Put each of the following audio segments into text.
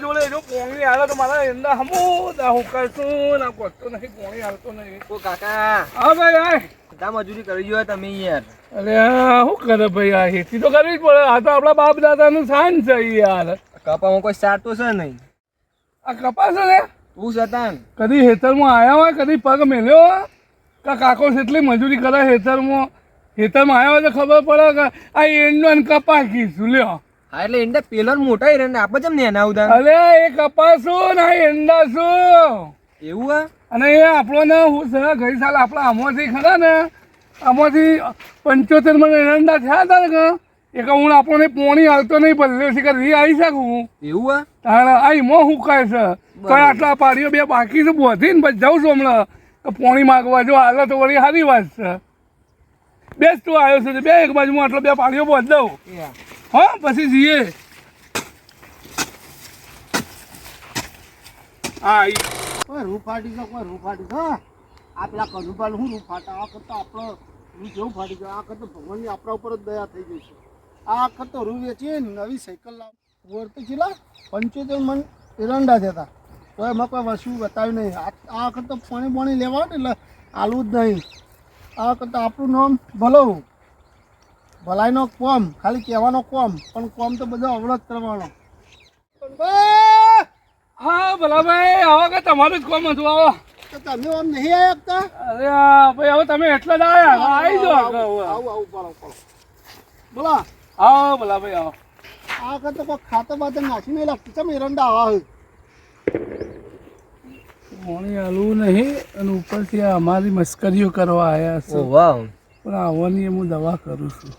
મારા જોડે જો કોણી હાલે તો મારા એંડા હમો હું કરશું? ના કોતો નહીં કોણી હાલતો નહીં. ઓ કાકા. હા ભાઈ હા તા મજૂરી કરી ગયો તમે યાર. અરે આ શું કરે ભાઈ આ હેતી તો કરવી જ પડે. આ તો આપણા બાપ દાદાનું સાન છે યાર. કપામાં કોઈ સારતો છે નહીં. આ કપાસ ને? તું સતાન કદી હેતરમાં આવ્યા હોય કદી પગ મેલ્યો કે કાકો એટલી મજૂરી કરે હેતરમાં હેતરમાં આવ્યા હોય તો ખબર પડે કે આ એંડો કપા કીધું લ્યો. હા એટલે એને પેલો મોટા હિરણ ને આપણે જેમ નેના ઉદા અરે એ કપાસ શું? ને એંડા શું? એવું આ? અને એ આપણને હું છે ગઈ સાલ આપણા આમાંથી ખરા ને આમાંથી પંચોતેર મને એરંડા થયા હતા ને કે એ કે હું આપણને પોણી હાલતો નહીં બદલે છે કે રી આવી શકું એવું આ? તારે આ એમાં હું કહે છે? તો આટલા પાડીઓ બે બાકી છે બોધી ને પછી જાઉં છું હમણાં. તો પોણી માગવા જો હાલે તો વળી સારી વાત છે. બેસ તું આવ્યો છે બે એક બાજુ હું આટલો બે પાડીઓ બોધ દઉં. હા, પછી જઈએ. હા. કોઈ રૂ ફાટી કોઈ રૂ ફાટી ગયો. આ પેલા કનુભાઈ હું રૂ આ કરતા આપણો રૂ જેવું ફાટી ગયો. આ કરતા ભગવાનની આપણા ઉપર જ દયા થઈ ગઈ છે. આ કરતો રૂ વેચી નવી સાયકલ લાવ વળતી છેલા પંચોતેર મન એરંડા હતા તો. એમાં કોઈ વસ્તુ બતાવ્યું નહીં. આ કરતા પાણી પાણી લેવા એટલે આલું જ નહીં. આ કરતા આપણું નામ ભલો ભલાઈનો કોમ ખાલી કહેવાનો કોમ પણ કોમ તો બધો અવરોધ કરવાનો. હા ભલા ભાઈ આવો કે તમારું જ કોમ હતું આવો. તો તમે આમ નહીં આવ્યા હતા અરે ભાઈ હવે તમે એટલા જ આવ્યા. આવી જાઓ આવું આવું બોલો બોલો બોલો. આવો ભલા ભાઈ આવો. આ વખતે કોઈ ખાતર બાતર નાખી નહીં લાગતું તમે એરંડા આવા પાણી હાલવું નહીં અને ઉપરથી અમારી મસ્કરીઓ કરવા આવ્યા છે. ઓ પણ આવવાની હું દવા કરું છું.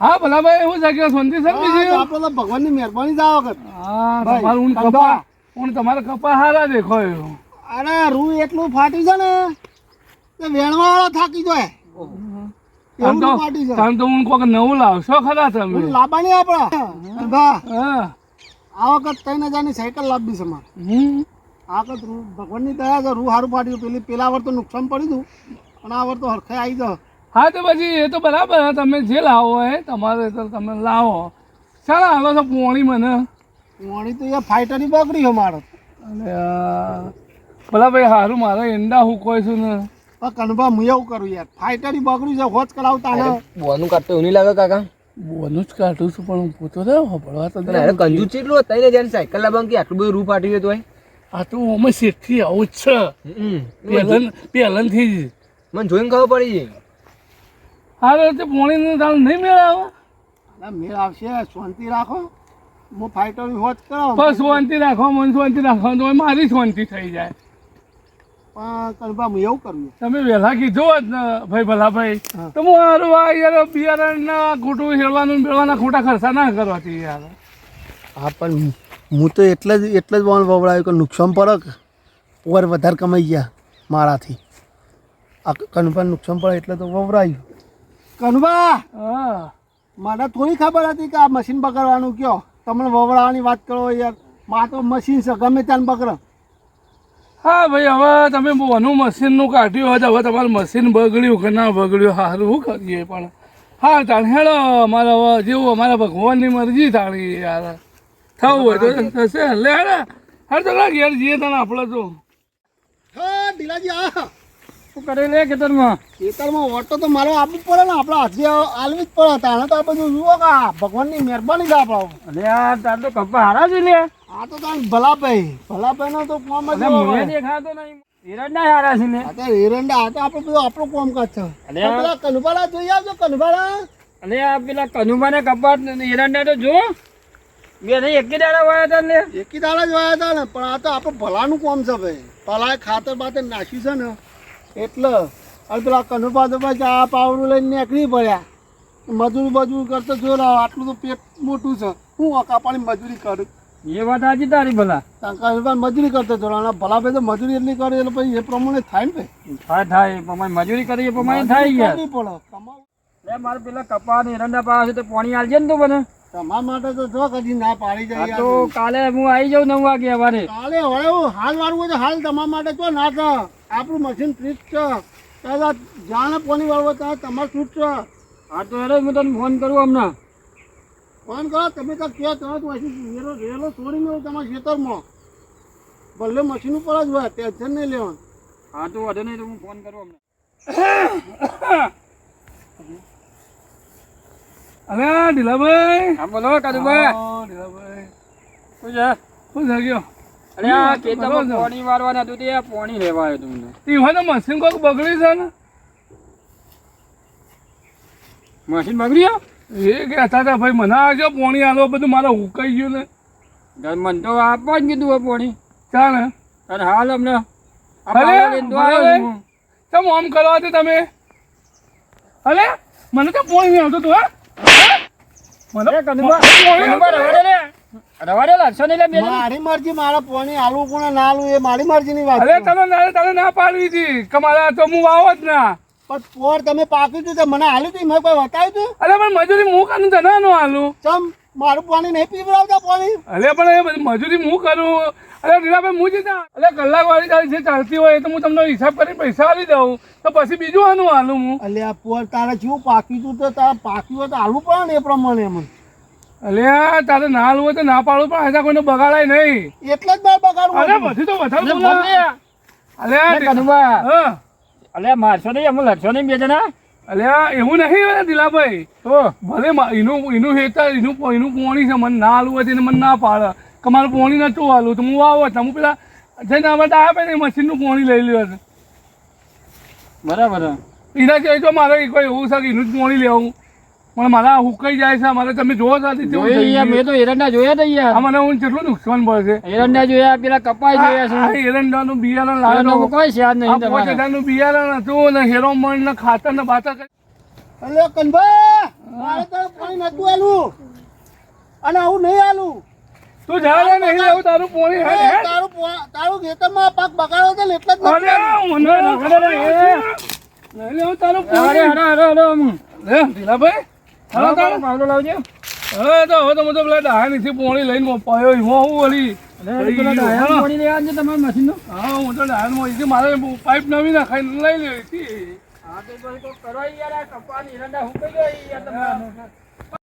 હા ભલા ભાઈ એવું છે. કે શાંતિ સર બીજી? આપણે તો ભગવાનની મહેરબાની જ આ વખત. હા તમારું ઊન કપા. ઊન તમારા કપા હારા દેખાયો. અરે રૂ એટલું ફાટી છે ને કે વેણવા વાળો થાકી જાય. એવું તમે તો ઊન કોક નવું લાવશો ખરા તમે. લાવવાની આપણા. હા. આ વખત ત્રણ હજારની સાયકલ લાવવી છે મારે. આ વખત ભગવાનની દયા છે રૂ સારું ફાટ્યું. પેલી પેલા વાર તો નુકસાન પડી દઉં પણ આ વાર તો હરખે આવી જાવ હા તો પછી એ તો બરાબર તમે જે લાવો એ તમારે તો તમે લાવો. ચાલો હાલો તો પોણી મને. પોણી તો એ ફાઈટરની બગડી છે મારો. અને ભલા ભાઈ સારું મારે ઈંડા હુકોય છું ને. કનભા હું એવું કરું યાર ફાઈટરની બગડી છે હોજ કરાવતા ને. બોનું કાઢતો એવું નહીં લાગે કાકા? બોનું જ કાઢું છું પણ હું પોતો થયો ભળવા તો તને અરે કંજુ ચેટલું હતા? ને જ્યારે સાયકલ લાવવાનું કે આટલું બધું રૂ ફાટી ગયું તોય આ તો અમે શેઠથી આવું જ છે. પહેલન પહેલનથી જ. મને જોઈને ખબર પડી જાય હારે તે પોણીનું દાળ નહીં મેળાવે? ના મેળ આવશે શાંતિ રાખો. હું ફાઈટરની હોત કરાવું. બસ શાંતિ રાખો મન શાંતિ રાખો તો મારી શાંતિ થઈ જાય. પણ કનભા હું એવું કર્યું તમે વહેલા કીધું જ ભાઈ ભલા ભાઈ તો હું હારું આ યાર બિયારણના ખોટું હેળવાનું ને બેળવાના ખોટા ખર્ચા ના કરવાથી યાર. હા પણ હું તો એટલે જ એટલે જ બોલ વવડાયું કે નુકસાન પડક ઓર વધારે કમાઈ ગયા મારાથી. આ કનભા નુકસાન પડે એટલે તો વવડાયું. કનભા! હા. મને થોડી ખબર હતી કે આ મશીન પકડવાનું કયો. તમને વવડાવવાની વાત કરો યાર. માં તો મશીન છે ગમે ત્યાં બગડે હા ભાઈ હવે તમે બોનું મશીનનું કાઢ્યું હોય હવે તમારું મશીન બગડ્યું કે ના બગડ્યું સારું કરીએ પણ? હા તાણ હેડો અમારે હવે જેવું અમારા ભગવાનની મરજી તાણી યાર. થવું હોય તો થશે. લે હેડે હેડ તો લાગ યાર જઈએ તને આપણે તો. હા ઢીલાજી આ શું કરે લે ખેતરમાં. ખેતરમાં ઓટો તો મારો આપવું પડે ને. આપણા હાથે આલવી જ પડે. તાણે તો આ બધું જુઓ કે ભગવાનની મહેરબાની છે આપણા. આ તાર તો કપ્પા હારા છે લે. આ તો તાણ ભલાભાઈ. નો તો કોમ જ દેખાતો નહીં. એરંડા હારા છે ને. આ તો એરંડા આ તો આપણે બધું આપણું કોમકાજ છે. પેલા કનુબાળા જોઈ આવજો કનુબાળા અને આ પેલા કનુબાને કપાટ એરંડા તો જો બે નહીં એકી દાડા વાયા હતા ને. એકી દાડા જ વાયા હતા ને. પણ આ તો આપણે ભલાનું કોમ છે ભાઈ. ભલા ખાતર બાતર નાખ્યું છે ને. એટલે અને પેલા કનુભા તો પછી આ પાવડું લઈને નીકળી પડ્યા. મજૂરી મજૂરી કરતો જો આટલું તો પેટ મોટું છે. હું કાપાની મજૂરી કરું? એ વાત સાચી તારી ભલા. કનુભાઈ મજૂરી કરતો જો અને ભલા ભાઈ તો મજૂરી એટલી કરે એટલે પછી એ પ્રમાણે થાય ને થાય થાય પ્રમાણે મજૂરી કરીએ પ્રમાણે થાય યાર. પડે. કમાવું. મારે પેલા કપા ને એરંડા પાસે તો પાણી આલજે ને તું મને. તમારા માટે તો જો કદી ના પાડી જાય તો કાલે હું આવી જાઉં નવ વાગે સવારે કાલે હવે હાલ વાળવું હોય તો હાલ તમારા માટે તો ના થાય. આપણું મશીન ફ્રીજ છે. ત્યાં જાણે કોની વાળવો ત્યાં તમારે છૂટ છે? હા તો હેડો મેં તને ફોન કરું હમણાં. ફોન કરો તમે તો કહો તમે તો પછી રેલો રેલો છોડી મેળવો તમારા ખેતરમાં. ભલે મશીન ઉપર જ હોય ટેન્શન નહીં લેવાનું. હા તો વધે નહીં તો હું ફોન કરું અમને અરે ઢીલાભાઈ. હા બોલો કાજુભાઈ. હા, ઢીલાભાઈ. શું છે? શું થઈ ગયો? અરે આ ખેતરમાં પાણી વારવાના હતું તે પાણી લેવા આવ્યો તું મને. ઈ હોય તો મશીન કોક બગડી છે ને? મશીન બગડ્યો એ કહેતા હતા ભાઈ મને આવજો પોણી આલો બધું મારે ઉકાઈ ગયું ને. ઘર મને તો આપવા જ કીધું પોણી. ચાલે. અને હાલ અમને આ અરે, પાવડો તો આવ્યો બરાબર. છું. ચમ આમ કરવા છો તમે? અરે મને તો પોણી નહીં આવતું તું હા? મને અરે પોણી કાદુભા, રવા દે લે. લાગશો નહીં લે મારી મરજી મારા પોણી આલવું પણ ના આલવું એ મારી મરજીની વાત અરે છે. તને ના તને ના પાડવી હતી. કે મારા તો હું વાવો જ ના. પણ પોર તમે પાક્યું તું તો મને આલ્યું હતું મેં કોઈ બતાવ્યું હતું અરે પણ મજૂરી હું કરું? તને નો હાલું ચમ મારું પાણી નહીં પીવડાવતા પાણી? અરે પણ એ બધી મજૂરી હું કરું? અરે રીલાભાઈ હું જીતા અરે કલાક વાળી તારી જે ચાલતી હોય તો હું તમને હિસાબ કરીને પૈસા આપી દઉં. તો પછી બીજું આનું હાલું હું? એટલે પોર તારે જેવું પાક્યું તું તો તારે પાક્યું હોય તો આલવું પડે ને એ પ્રમાણે એમ અલ્યા તારે ના લવું હોય તો ના પાડવું પણ આજે કોઈને બગાડાય નહીં. એટલે જ મારે બગાડવું અરે હતું. બધું તો વધારે અરે બોલે. બોલ લે. અરે કાદુભા, અલે મારશો નહીં અમે લડશો નહીં બે જણા. અલે એવું નહીં દિલાભાઈ. તો? ભલે એનું એનું હેતર એનું એનું પોણી છે મને ના હાલવું હોય તો મને ના પાડે. કે મારું પોણી નતું હાલવું તો હું આવો તમે હું પેલા જઈને અમે આવે ને મશીનનું પોણી લઈ લ્યો છે બરાબર. એના સિવાય તો મારે કોઈ એવું છે કે એનું જ પોણી લેવું. પણ મારા હુકાઈ જાય છે મારે તમે જોવો છો. મેં તો એરંડા જોયા હતા યાર મને હું કેટલું નુકસાન પડશે એરંડા જોયા પેલા કપાઈ જોયા છે. છે એરંડાનું બિયારણ એરંડા લાવેલો કોઈ છે જ નહીં પાંચ તમારે. હજારનું બિયારણ હતું ને હેરોમોન ને ખાતર ને બાતર એટલે કનભાઈ મારે તો પાણી નતું આલું. અને આવું નહીં આલું. તું જાણે નહીં આવું તારું પોણી હે તારું તારું ખેતરમાં પાક બગાડો તો ને એટલે જ અરે મને મને નહીં લેવું તારું પોણી. હરા હરા હરો લે ઢીલાભાઈ હાલો તારું પાવડો લાવજો. હવે તો હવે તો હું તો પેલા ડાયા નીચે પોણી લઈને પાયો એમાં હું વળી. તો પાઇપ નવી નાખાય લઈ લેવી હતી